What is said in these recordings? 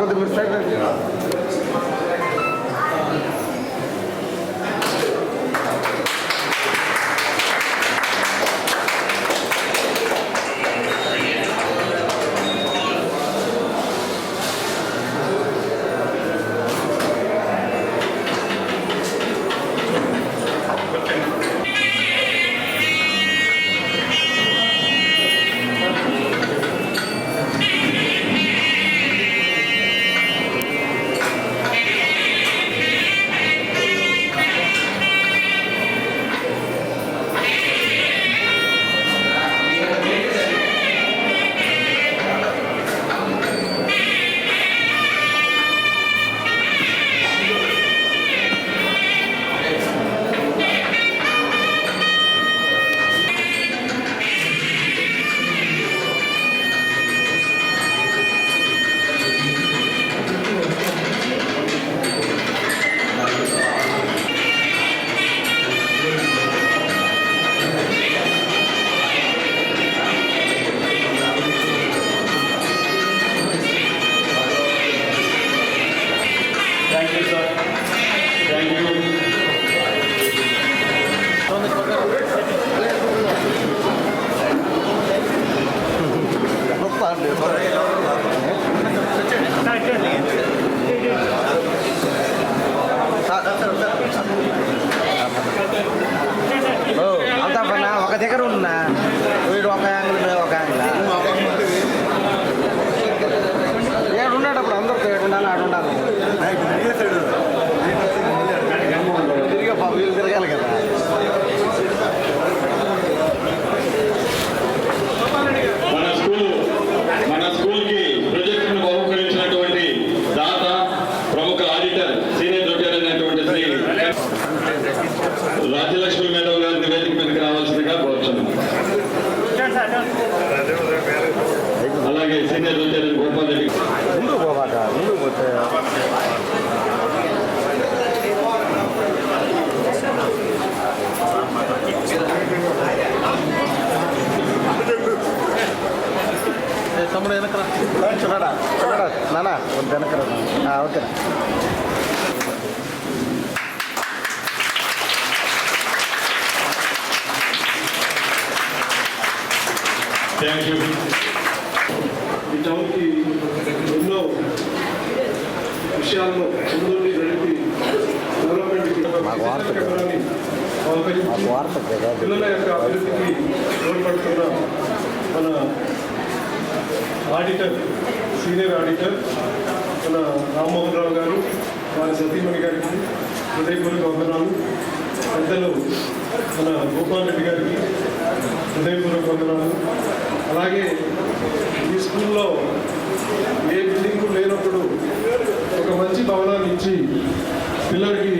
కొద్దిగా మీరు సైడ్ చూడడా చూడడా నానా వెనకరా ఓకే థ్యాంక్ యూ ఈ టౌన్కి ఎన్నో విషయాల్లో ముందుండి నడిపి డెవలప్మెంట్కి పిల్లల యొక్క అభివృద్ధికి తోడ్పడుతున్న మన ఆడిటర్ సీనియర్ మన రామ్మోహన్ రావు గారు వారి సతీమణి గారికి హృదయపూర్వక వందనాలు. పెద్దలు మన గోపాల్ రెడ్డి గారికి హృదయపూర్వక వందనాలు. అలాగే ఈ స్కూల్లో ఏ బిల్డింగ్ లేనప్పుడు ఒక మంచి భవనాన్ని ఇచ్చి పిల్లలకి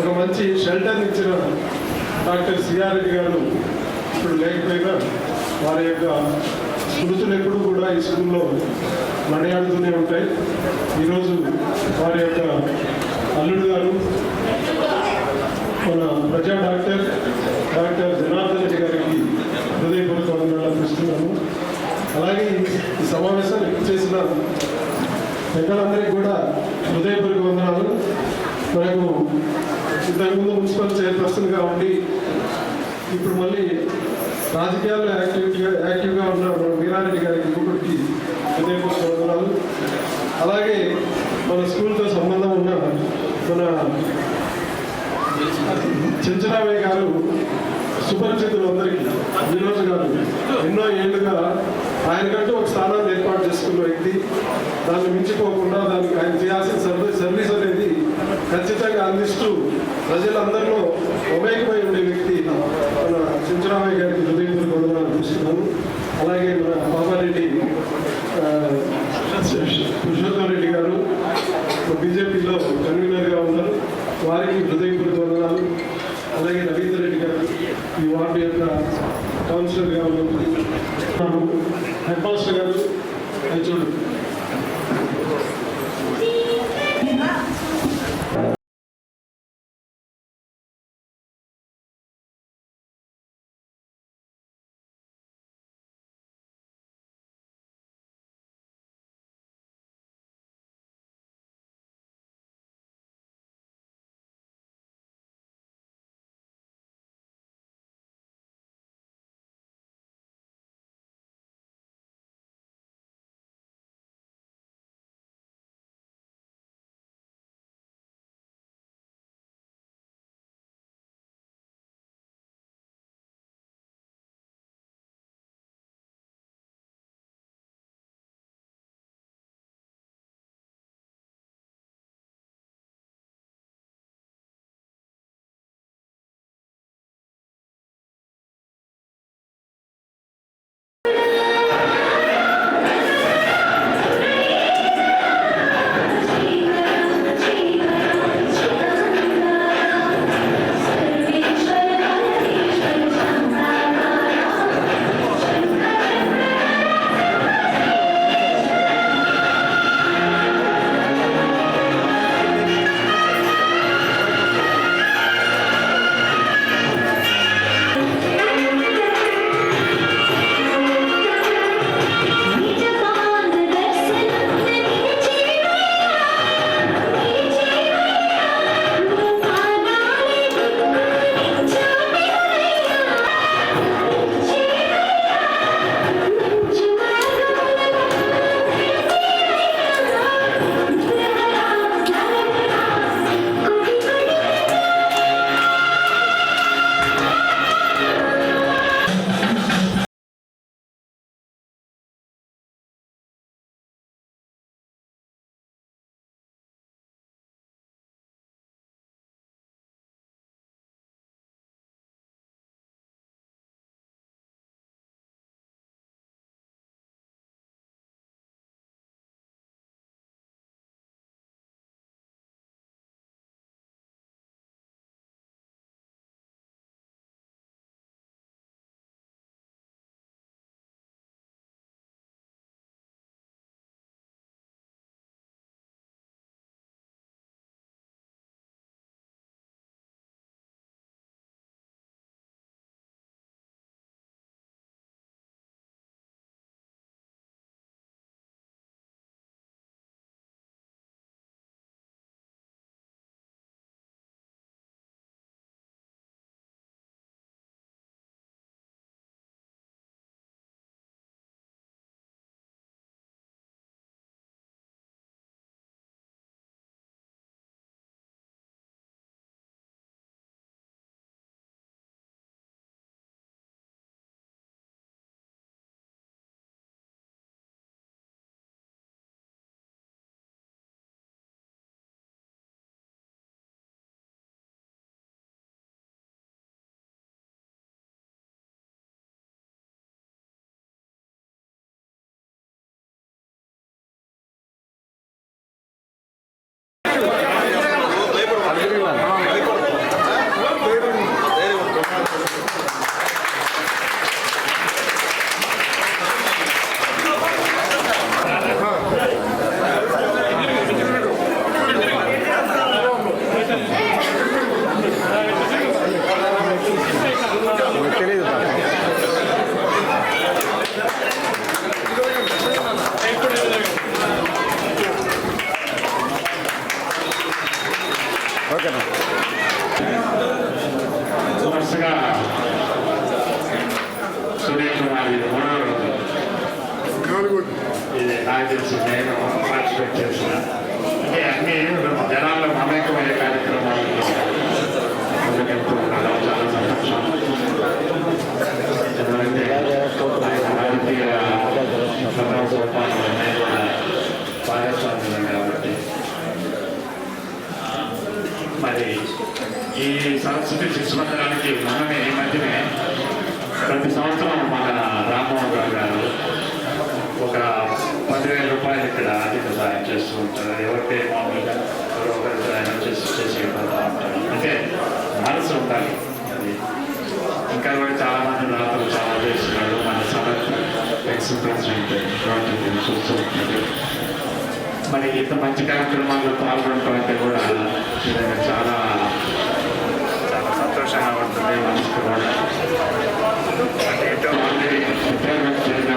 ఒక మంచి షెల్టర్ ఇచ్చిన డాక్టర్ సిఆర్ రెడ్డి గారు ఇప్పుడు లేకపోయినా వారి యొక్క స్మృతులు ఎప్పుడు కూడా ఈ స్కూల్లో నడయాడుతూనే ఉంటాయి. ఈరోజు వారి యొక్క అల్లుడు గారు మన ప్రజా డాక్టర్ డాక్టర్ జనార్దన్ రెడ్డి గారికి హృదయపూర్వక వందనాలు అర్పిస్తున్నాము అలాగే ఈ సమావేశాన్ని చేసిన పెద్దలందరికీ కూడా హృదయపూర్వక వందనాలు. మనకు ఇంతకుముందు మున్సిపల్ చైర్పర్సన్గా ఉండి ఇప్పుడు మళ్ళీ రాజకీయాల్లో యాక్టివిటీగా మన చెంచరామయ్య గారు సుపరిచితులు అందరికీ వినోద్ గారు ఎన్నో ఏళ్ళుగా ఆయనకంటూ ఒక స్థానాన్ని ఏర్పాటు చేసుకున్న వ్యక్తి. దాన్ని మించిపోకుండా దానికి ఆయన చేయాల్సిన సర్వీస్ సర్వీస్ అనేది ఖచ్చితంగా అందిస్తూ ప్రజలందరిలో ఉమేకమై ఉండే వ్యక్తి మన సించరామయ్య గారికి హృదయపూర్వక వందనాలు చూస్తున్నాను అలాగే మన బాబారెడ్డి పురుషోత్తం రెడ్డి గారు బీజేపీలో కన్వీనర్గా ఉన్నారు. వారికి హృదయపూర్వక వందనాలు అలాగే రవీందర్ రెడ్డి గారు ఈ వార్డు యొక్క కౌన్సిలర్గా ఉన్నారు హెడ్ మాస్టర్ గారు చేస్తూ ఉంటారు మామూలుగా ఎవరో ఒకరితో చేసి చేసి అంటే మనసు ఉండాలి. ఇంకా కూడా చాలామంది రాత్రులు చాలా చేస్తున్నారు. మన సమర్థ ఎక్స్పీరియన్స్ ఉంటుంది చూస్తూ ఉంటారు. మరి ఇంత మంచి కార్యక్రమాల్లో పాల్గొనడం అంటే కూడా చాలా చాలా సంతోషంగా ఉంటుంది. మనసుకు కూడా. అంటే ఎంతో మంది చేద్దాం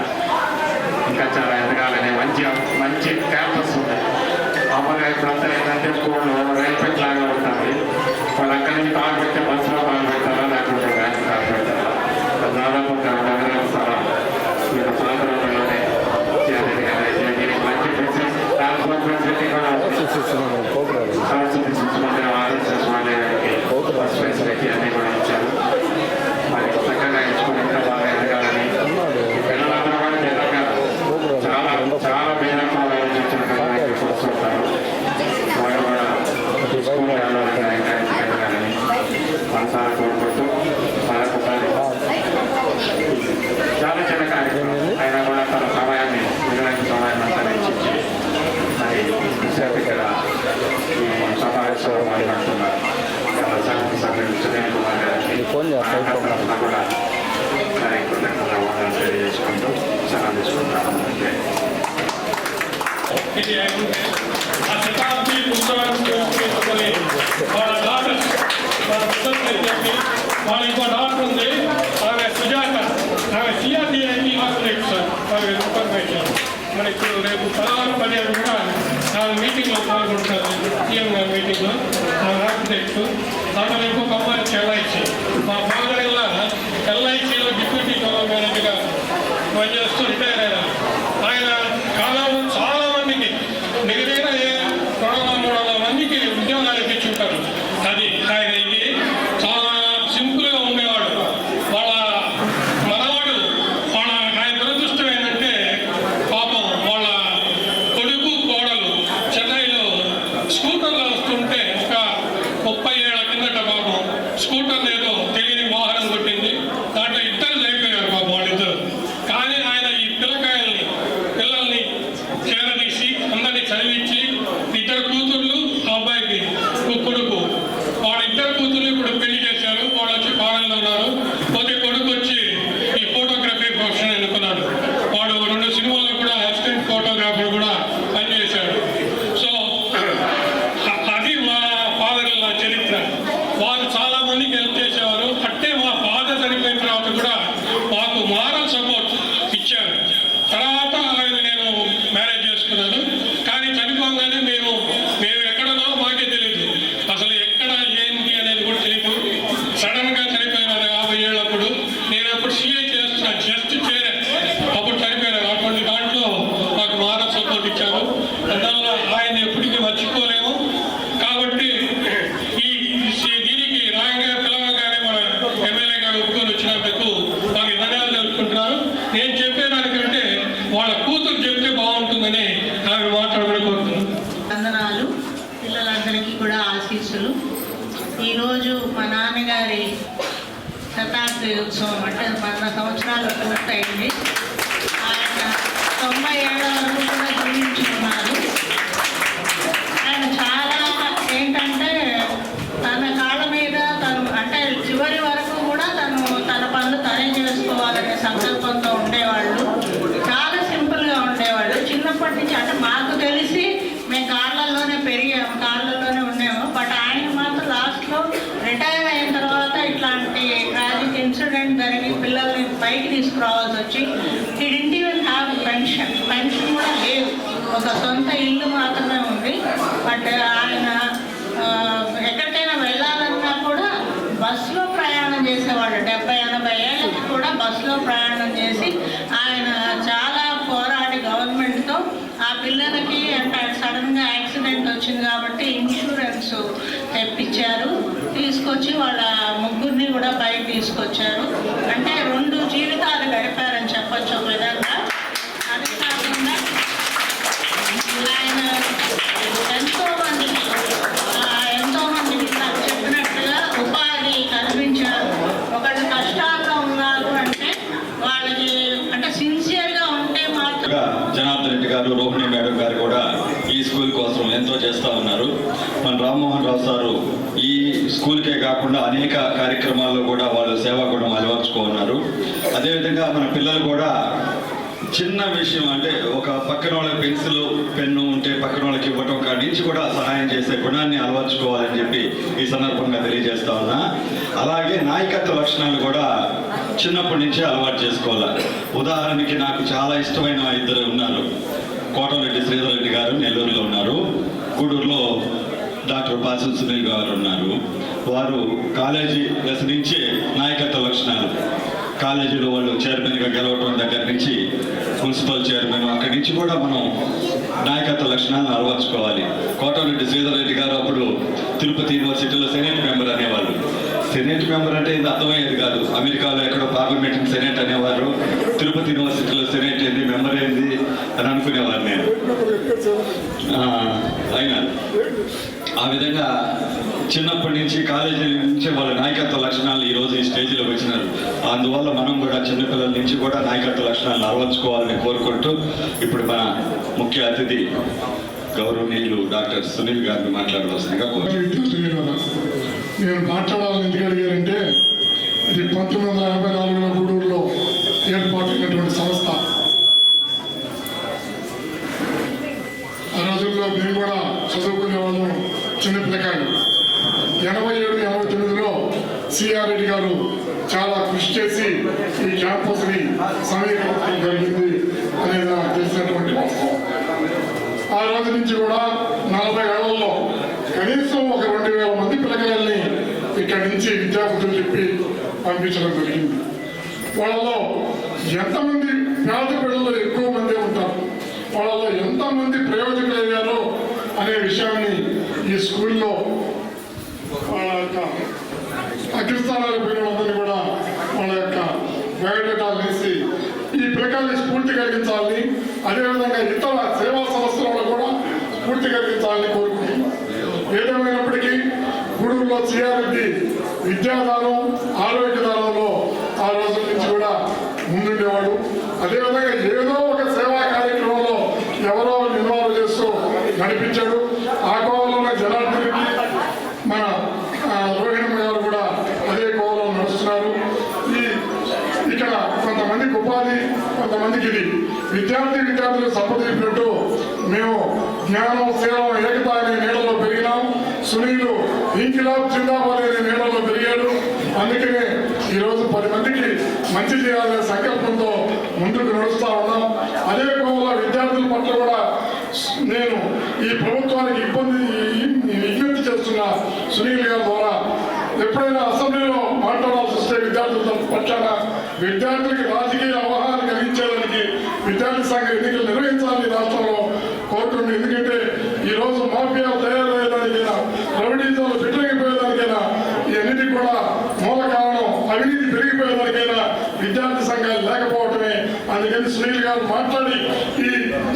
సమాచారం ఎదగాలనే మంచి మంచి క్యాంపస్ ఉంది మామూలుగా ఇప్పుడంతా ఏంటంటే స్కూళ్ళు రైల్ పెట్ లాగా ఉంటుంది వాళ్ళు అక్కడి నుంచి కాలు పెట్టే బస్సులో కాలు పెడతారా లేకుంటే వ్యాన్ కాలు పెడతారా దాదాపు నగరాల స్థలం మీరు ప్రాంతంలోనే మంచి ఫెసిలిటీ ట్రాన్స్పోర్ట్ ఫెసిలిటీ కూడా సరస్వతి శిశుమందిరం ఆదర్శ బస్ ఫెసిలిటీ అన్నీ కూడా తెలియకుంటే ఆ శతాబ్ది పుస్తకానికి ఉపయోగించుకొని వాళ్ళ డాటర్ వాళ్ళ పుస్తకం చెప్పి వాళ్ళ ఇంకో డాటర్ ఉంది ఆమె సుజాత ఆమె సిఆర్డీఐకి ఆకులేదు సార్ ఆమె ఇన్ఫర్మేషన్ మరి ఇప్పుడు రేపు పదహారు పదిహేడు కూడా ఆమె మీటింగ్లో పాల్గొంటారు సీఎం గారి మీటింగ్లో ఆమె ఆర్కిటెక్ట్ ఆమె ఇంకొక అమ్మాయి చెల్లాయి మా బాగా channel. ఈ స్కూల్ కోసం ఎంతో చేస్తూ ఉన్నారు. మన రామ్మోహన్ రావు సారు ఈ స్కూల్కే కాకుండా అనేక కార్యక్రమాల్లో కూడా వాళ్ళు సేవా గుణం అలవర్చుకున్నారు అదేవిధంగా మన పిల్లలు కూడా చిన్న విషయం అంటే ఒక పక్కన వాళ్ళకి పెన్సిల్ పెన్ను ఉంటే పక్కన వాళ్ళకి ఇవ్వటం కాడి నుంచి కూడా సహాయం చేసే గుణాన్ని అలవర్చుకోవాలని చెప్పి ఈ సందర్భంగా తెలియజేస్తా ఉన్నా. అలాగే నాయకత్వ లక్షణాలు కూడా చిన్నప్పటి నుంచే అలవాటు చేసుకోవాలి. ఉదాహరణకి నాకు చాలా ఇష్టమైన ఇద్దరు ఉన్నారు. కోటరెడ్డి శ్రీధర్ రెడ్డి గారు నెల్లూరులో ఉన్నారు. గూడూరులో డాక్టర్ పాసిల్ సునీల్ గారు ఉన్నారు. వారు కాలేజీ దశ నుంచే నాయకత్వ లక్షణాలు. కాలేజీలో వాళ్ళు చైర్మన్గా గెలవడం దగ్గర నుంచి మున్సిపల్ చైర్మన్ అక్కడి నుంచి కూడా మనం నాయకత్వ లక్షణాలను అలవర్చుకోవాలి. కోటరెడ్డి శ్రీధర్ రెడ్డి గారు అప్పుడు తిరుపతి యూనివర్సిటీలో సెనేట్ మెంబర్ అనేవాళ్ళు. సెనేట్ మెంబర్ అంటే ఇది అర్థమయ్యేది కాదు. అమెరికాలో ఎక్కడో పార్లమెంట్ సెనేట్ అనేవారు. తిరుపతి యూనివర్సిటీలో సెనేట్ ఏంది మెంబర్ ఏంది అని అనుకునేవారు నేను. అయినా ఆ విధంగా చిన్నప్పటి నుంచి కాలేజీ నుంచి వాళ్ళ నాయకత్వ లక్షణాలు ఈరోజు ఈ స్టేజ్లో వచ్చినారు. అందువల్ల మనం కూడా చిన్నపిల్లల నుంచి కూడా నాయకత్వ లక్షణాలను అలవర్చుకోవాలని కోరుకుంటూ ఇప్పుడు మన ముఖ్య అతిథి గౌరవనీయులు డాక్టర్ సునీల్ గారిని మాట్లాడవలసిందిగా కోరుతున్నాను నేను మాట్లాడాలని ఎందుకు అడిగారంటే ఇది పంతొమ్మిది వందల యాభై నాలుగులో గూడూరులో ఏర్పాటైనటువంటి సంస్థ. ఆ రోజుల్లో మేము కూడా చదువుకునే వాళ్ళం చిన్నపిల్లకాయలు ఎనభై ఏడు ఎనభై తొమ్మిదిలో సిఆర్ రెడ్డి గారు చాలా కృషి చేసి ఈ క్యాంపస్ని సమీకరించడం జరిగింది అనేది నాకు తెలిసినటువంటి వాస్తవం. ఆ రోజు నుంచి కూడా నలభై ఏళ్ళలో కనీసం ఒక రెండు వేల మంది పిల్లకాయల్ని ఇక్కడి నుంచి విద్యార్థులు చెప్పి పంపించడం జరిగింది. వాళ్ళలో ఎంతమంది పేద పిల్లలు ఎక్కువ మంది ఉంటారు? వాళ్ళలో ఎంతమంది ప్రయోజకులు అయ్యారో అనే విషయాన్ని ఈ స్కూల్లో వాళ్ళ యొక్క అగ్రస్థానాలు పోయిన వాళ్ళని కూడా వాళ్ళ యొక్క బయోడేటాలు వేసి ఈ పిల్లకాయల్ని స్ఫూర్తి కలిగించాలని అదేవిధంగా ఇతర సేవా సంస్థలలో కూడా స్ఫూర్తి కలిగించాలని కోరుకుంటున్నాను. ఏదేమైనప్పటికీ గూడూరులో సిఆర్రెడ్డి విద్యాదానం ఆరోగ్యదానంలో ఆ రోజు నుంచి కూడా ముందుండేవాడు. అదేవిధంగా ఏదో ఒక సేవా కార్యక్రమంలో ఎవరో ఇన్వాల్వ్ చేస్తూ నడిపించాడు ఆ కోవలో జనార్దన్ రెడ్డి మన ఆ, రోహిణమ్మ గారు కూడా అదే కోవలో నడుస్తున్నారు ఈ ఇక్కడ కొంతమందికి ఉపాధి కొంతమందికి ఇది విద్యార్థి విద్యార్థులు సంప్రదించినట్టు మేము జ్ఞానం సేవం ఏకత అనే నీడలో పెరిగినాం సునీలు ఇంకిలాబ్ జిందాబాద్ అనే నీడలో పెరిగాడు అందుకనే ఈరోజు పది మందికి మంచి చేయాలనే సంకల్పంతో ముందుకు నడుస్తా ఉన్నాం. అదే కోవలో విద్యార్థుల పట్ల కూడా నేను ఈ ప్రభుత్వానికి ఇబ్బంది విజ్ఞప్తి చేస్తున్న సునీల్ గారి ద్వారా ఎప్పుడైనా అసెంబ్లీలో మాట్లాడాల్సి వస్తే విద్యార్థుల పక్షాన విద్యార్థులకి రాజకీయ అవగాహన కలిగించేదానికి విద్యార్థి సంఘ ఎన్నికలు నిర్వహించాలని రాష్ట్రంలో కోరుతుంది ఎందుకంటే ఈ రోజు మాఫియా తయారయ్యేదానికి రౌడీజాలు సునీల్ గారు మాట్లాడి ఈ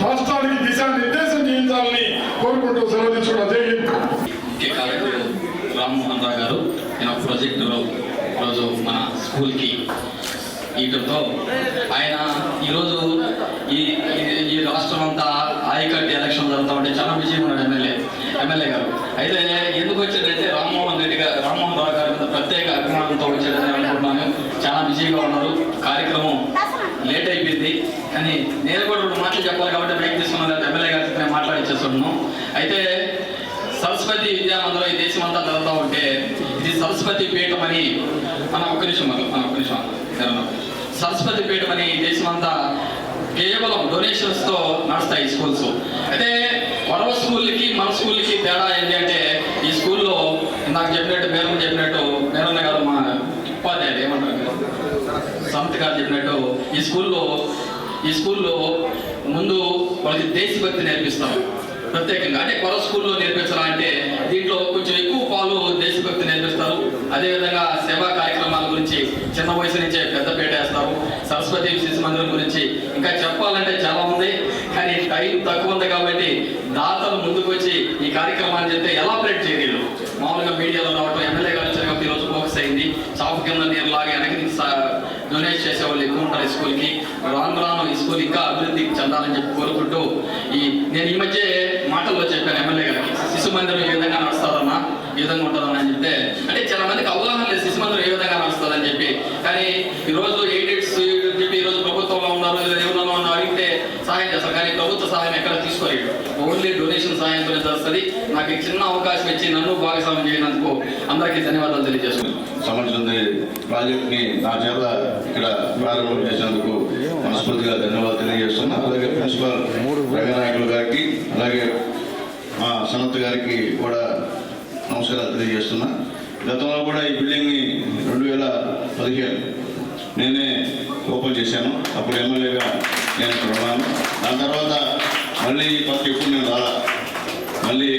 రాష్ట్రానికి దిశానిర్దేశం చేయించాలని కోరుకుంటూ సెలవు జై రామ్మోహన్ రావు గారు. నేను ప్రాజెక్టులో ఈరోజు మన స్కూల్కి ఈటంతో ఆయన ఈరోజు ఈ ఈ- ఈ రాష్ట్రం అంతా ఆయకట్టి ఎలక్షన్ జరుగుతూ ఉంటే చాలా బిజీగా ఉన్నాడు ఎమ్మెల్యే ఎమ్మెల్యే గారు. అయితే ఎందుకు వచ్చాడంటే రామ్మోహన్ రెడ్డి గారు రామ్మోహన్ రావు గారి మీద ప్రత్యేక అభిమానంతో వచ్చాడని అనుకుంటున్నాను. చాలా బిజీగా ఉన్నారు. కార్యక్రమం లేట్ అయిపోయింది అని నేను కూడా రెండు మాటలు చెప్పాలి కాబట్టి బ్రేక్ తీసుకున్నాను ఎమ్మెల్యే గారికి నేను అయితే సరస్వతి విద్యామందిరం ఈ దేశం అంతా జరుగుతూ ఉంటే ఇది సరస్వతి పీఠం అని మన ఒక నిమిషం మన మన ఒక్క నిమిషం సరస్వతి పీఠం అని ఈ దేశం అంతా కేవలం డొనేషన్స్తో నడుస్తాయి ఈ స్కూల్స్ అయితే కొడవ స్కూల్కి మన స్కూల్కి తేడా ఏంటి అంటే ఈ స్కూల్లో నాకు చెప్పినట్టు మేడం చెప్పినట్టు మేడం గారు మా ఉపాధ్యాయులు ఏమంటారు? సంత్ గారు చెప్పినట్టు ఈ స్కూల్లో ఈ స్కూల్లో ముందు వాళ్ళకి దేశభక్తి నేర్పిస్తాం. ప్రత్యేకంగా అంటే కొర స్కూల్లో నేర్పించరా అంటే దీంట్లో కొంచెం ఎక్కువ పాలు దేశభక్తి నేర్పిస్తారు. అదేవిధంగా సేవా కార్యక్రమాల గురించి చిన్న వయసు నుంచే పెద్ద వేస్తారు. సరస్వతి శిశు మందిరం గురించి ఇంకా చెప్పాలంటే చాలా ఉంది. కానీ టైం తక్కువ ఉంది కాబట్టి దాతలు ముందుకు వచ్చి ఈ కార్యక్రమాన్ని చెప్తే ఎలాబరేట్ చేయలేదు మామూలుగా మీడియాలో రావటం ఎమ్మెల్యే గారు వచ్చిన కాబట్టి ఈరోజు ఫోకస్ అయింది. చాపు కింద నీరు లాగా వెనక్కి డొనేట్ చేసే వాళ్ళు ఎక్కువ ఉంటారు ఈ స్కూల్కి. రాను రాను ఈ స్కూల్ ఇంకా అభివృద్ధి చెందాలని చెప్పి కోరుకుంటూ ఈ నేను ఈ మధ్య మాటల్లో చెప్పాను ఎమ్మెల్యే గారికి శిశు మందిరం ఏ విధంగా నడుస్తుందన్నా ఈ విధంగా ఉంటుందన్నా అని చెప్తే అంటే చాలా మందికి అవగాహన లేదు శిశు మందిరం ఏ విధంగా నడుస్తుందని చెప్పి. కానీ ఈ రోజు ఎయిడెడ్స్ చెప్పి ఈ రోజు ప్రభుత్వంలో ఉన్నారు లేదా ఎవరిలో ఉన్నారు అడిగితే సహాయం చేస్తారు. కానీ ప్రభుత్వ సహాయం ఎక్కడ తీసుకోలేదు. ఓన్లీ డొనేషన్ సహాయంతో చేస్తుంది నాకు చిన్న అవకాశం ఇచ్చి నన్ను భాగస్వామ్యం చేయనందుకు అందరికీ ధన్యవాదాలు తెలియజేస్తున్నాను. సంబంధించిన ప్రాజెక్ట్ని నా చేత ఇక్కడ ప్రారంభం చేసినందుకు మనస్ఫూర్తిగా ధన్యవాదాలు తెలియజేస్తున్నా అలాగే ప్రిన్సిపల్ రంగనాయకులు గారికి అలాగే మా సనత్ గారికి కూడా నమస్కారాలు తెలియజేస్తున్నా. గతంలో కూడా ఈ బిల్డింగ్ని రెండు వేల పదిహేను నేనే ఓపెన్ చేశాను. అప్పుడు ఎమ్మెల్యేగా నేను ఇక్కడ ఉన్నాను దాని తర్వాత మళ్ళీ పక్క ఎప్పుడు నేను రాలా? మళ్ళీ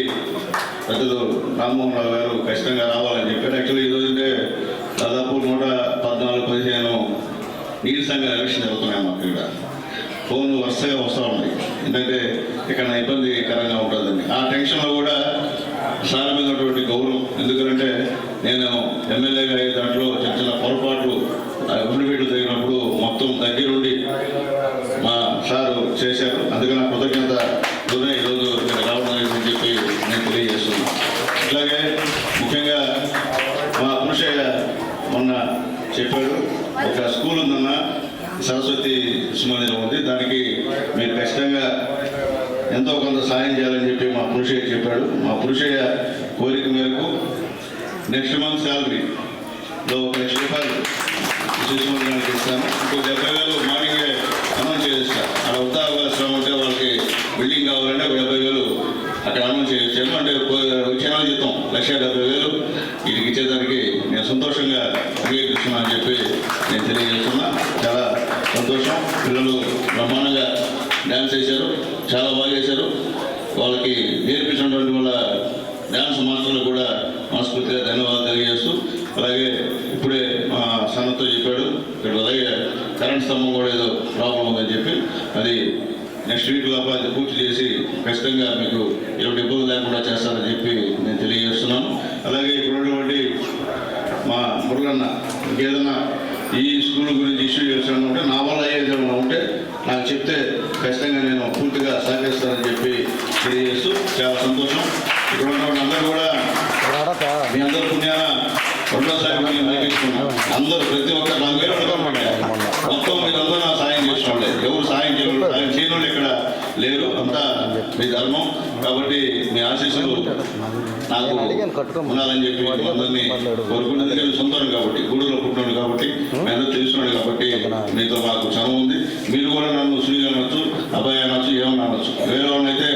పెద్దలు రామ్మోహన్ రావు గారు ఖచ్చితంగా రావాలని చెప్పారు. యాక్చువల్లీ ఈ నీటి సంఘ ఎలక్షన్ జరుగుతున్నాయి మాకు ఇక్కడ ఫోన్ వరుసగా వస్తూ ఉన్నాయి. ఎందుకంటే ఇక్కడ ఇబ్బందికరంగా ఉంటుందని. ఆ టెన్షన్లో కూడా సార్ మీద ఉన్నటువంటి గౌరవం. ఎందుకంటే నేను ఎమ్మెల్యేగా అయ్యే దాంట్లో చిన్న చిన్న పొరపాట్లు అభివృద్ధి జరిగినప్పుడు మొత్తం దగ్గరుండి మా సారు చేశారు. అందుకని నా కృతజ్ఞత ఉదయం ఈరోజు ఇక్కడ రావడం జరిగిందని చెప్పి నేను తెలియజేస్తున్నాను. అలాగే ముఖ్యంగా మా పురుషయ్య మొన్న చెప్పాడు. ఒక స్కూల్ ఉందన్న సరస్వతి సుమందిరం ఉంది. దానికి మీరు ఖచ్చితంగా ఎంతో కొంత సాయం చేయాలని చెప్పి మా పురుషయ్య చెప్పాడు. మా పురుషయ్య కోరిక మేరకు నెక్స్ట్ మంత్ శాలరీలో ఒక లక్ష రూపాయలు శిశు ఇస్తాను ఇంకో డెబ్బై వేలు మార్నింగే అనౌన్స్ చేస్తాను అక్కడ వృద్ధాశ్రమం ఉంటే వాళ్ళకి బిల్డింగ్ కావాలంటే ఒక డెబ్బై వేలు అక్కడ అనౌన్స్ చేసాను అంటే వచ్చే నెల జీతం లక్ష డెబ్బై వేలు వీటికి ఇచ్చేదానికి నేను సంతోషంగా అంగీకరిస్తున్నా అని చెప్పి నేను తెలియజేస్తున్నా. చాలా సంతోషం. పిల్లలు బ్రహ్మాండంగా డ్యాన్స్ చేశారు. చాలా బాగా చేశారు. వాళ్ళకి నేర్పించినటువంటి వాళ్ళ డ్యాన్స్ మాస్టర్లు కూడా మనస్ఫూర్తిగా ధన్యవాదాలు తెలియజేస్తూ అలాగే ఇప్పుడే మా సన్నతో చెప్పాడు. ఇక్కడ అలాగే కరెంట్ స్తంభం కూడా ఏదో ప్రాబ్లం ఉందని చెప్పి అది నెక్స్ట్ వీక్ లోపల అది పూర్తి చేసి ఖచ్చితంగా మీకు ఎటువంటి ఇబ్బంది లేకుండా చేస్తారని చెప్పి నేను తెలియజేస్తున్నాను. అలాగే ఇప్పుడు మా మురుగన్న ఇంకేదన్నా ఈ స్కూల్ గురించి ఇష్యూ చేస్తాను ఉంటే నా వల్ల ఏదైనా ఉంటే నాకు చెప్తే ఖచ్చితంగా నేను పూర్తిగా సహకరిస్తానని చెప్పి తెలియజేస్తూ చాలా సంతోషం. ఇక్కడ ఉన్నటువంటి అందరూ కూడా మీ అందరి పుణ్యాన రెండోసారి అందరూ ప్రతి ఒక్క నాలుగు మొత్తం మీరందరూ నా సాయం చేసుకోండి ఎవరు సాయం చేయరు సాయం చేయని ఇక్కడ లేరు. అంతా మీ ధర్మం. కాబట్టి మీ ఆశీస్సులు నాకు ఉండాలని చెప్పి అందరినీ కోరుకుంటుంది ఎందుకంటే సొంతం కాబట్టి గూడూరులో పుట్టినాడు కాబట్టి అందరూ తెలుసున్నాడు కాబట్టి మీతో మాకు చనువు ఉంది. మీరు కూడా నన్ను శ్రీగా అనొచ్చు అబ్బాయి అనొచ్చు ఏమన్నా అనొచ్చు వేరే వాళ్ళైతే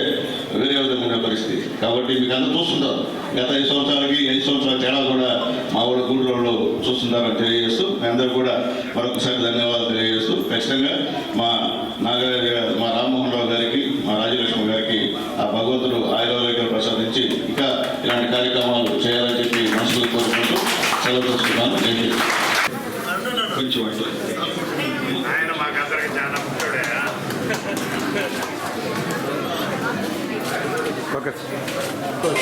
వేరే విధంగా ఉండే పరిస్థితి. కాబట్టి మీకు అందరూ చూస్తుంటారు. గత ఐదు సంవత్సరాలకి ఐదు సంవత్సరాల తేడా కూడా మా ఊళ్ళో గూడూరులో చూస్తుంటారని తెలియజేస్తూ మీ అందరూ కూడా మరొకసారి ధన్యవాదాలు తెలియజేస్తూ ఖచ్చితంగా మా గారు మా రామ్మోహన్ రావు గారికి మా రాజలక్ష్మి గారికి ఆ భగవంతుడు ఆయుర్వేదాలు ప్రసాదించి ఇంకా ఇలాంటి కార్యక్రమాలు చేయాలని చెప్పి మనసులో కోరుకుంటూ సెలవు తీసుకున్నాను థ్యాంక్ యూ కొంచెం అట్లా ఆయన మాకందరికి చాలా ముఖ్యుడే చెప్పనా